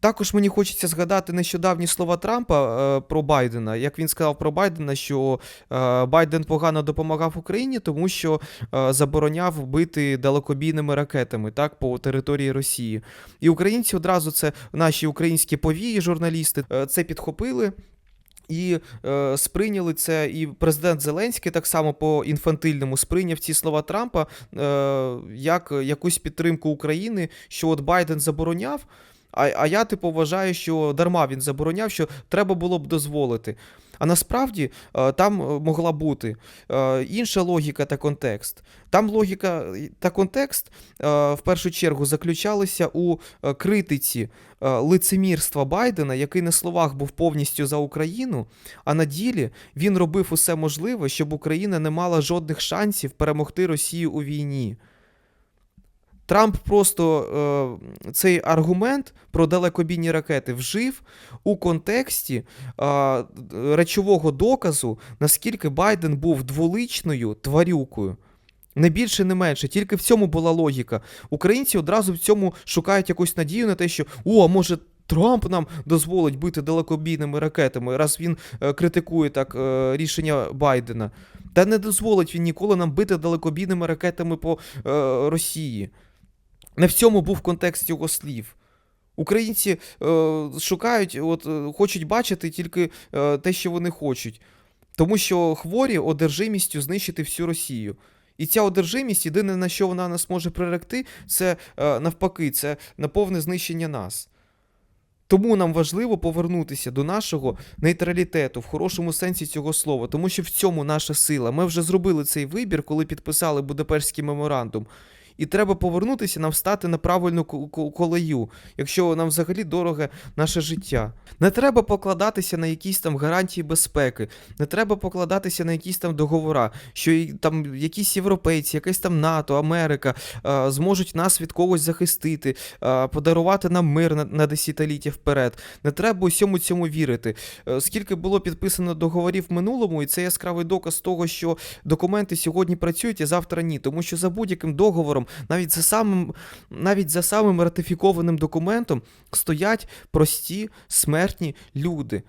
Також мені хочеться згадати нещодавні слова Трампа е, про Байдена. Як він сказав про Байдена, що е, Байден погано допомагав Україні, тому що е, забороняв бити далекобійними ракетами так по території Росії. І українці одразу це наші українські повії, журналісти, е, це підхопили. І е, сприйняли це, і президент Зеленський так само по інфантильному сприйняв ці слова Трампа е, як якусь підтримку України, що от Байден забороняв. А, а я типу вважаю, що дарма він забороняв, що треба було б дозволити. А насправді е, там е, могла бути е, інша логіка та контекст. Там логіка та контекст в першу чергу заключалися у критиці лицемірства Байдена, який на словах був повністю за Україну, а на ділі він робив усе можливе, щоб Україна не мала жодних шансів перемогти Росію у війні. Трамп просто е, цей аргумент про далекобійні ракети вжив у контексті е, речового доказу, наскільки Байден був дволичною тварюкою. Не більше, не менше, тільки в цьому була логіка. Українці одразу в цьому шукають якусь надію на те, що о, а може Трамп нам дозволить бити далекобійними ракетами, раз він е, критикує так е, рішення Байдена. Та не дозволить він ніколи нам бити далекобійними ракетами по е, Росії. Не в цьому був контекст його слів. Українці е, шукають, от, е, хочуть бачити тільки е, те, що вони хочуть. Тому що хворі одержимістю знищити всю Росію. І ця одержимість, єдине на що вона нас може приректи, це е, навпаки, це на повне знищення нас. Тому нам важливо повернутися до нашого нейтралітету в хорошому сенсі цього слова, тому що в цьому наша сила. Ми вже зробили цей вибір, коли підписали Будапештський меморандум. І треба повернутися, нам стати на правильну ко- ко- колею, якщо нам взагалі дороге наше життя. Не треба покладатися на якісь там гарантії безпеки, не треба покладатися на якісь там договора, що там якісь європейці, якесь там НАТО, Америка е, зможуть нас від когось захистити, е, подарувати нам мир на, на десятиліття вперед. Не треба усьому цьому вірити. Е, скільки було підписано договорів в минулому, і це яскравий доказ того, що документи сьогодні працюють, а завтра ні. Тому що за будь-яким договором, навіть за самим, навіть за самим ратифікованим документом, стоять прості смертні люди.